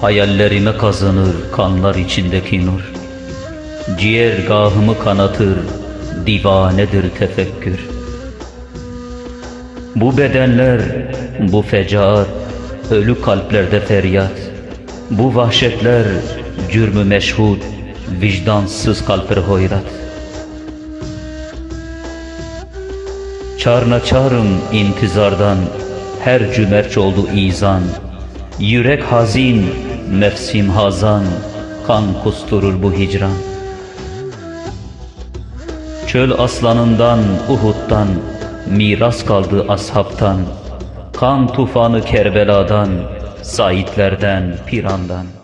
Hayallerime kazanır kanlar içindeki nur. Ciğer gahımı kanatır Divanedir tefekkür. Bu bedenler, bu fecaat Ölü kalplerde feryat. Bu vahşetler Cürmü meşhud Vicdansız kalpleri hoyrat. Çarna çarım intizardan Her cümerç oldu izan. Yürek hazin Nefsim hazan Kan kusturur bu hicran. Çöl aslanından Uhud'dan Miras kaldı ashabtan. Kan tufanı Kerbela'dan Saitlerden Piran'dan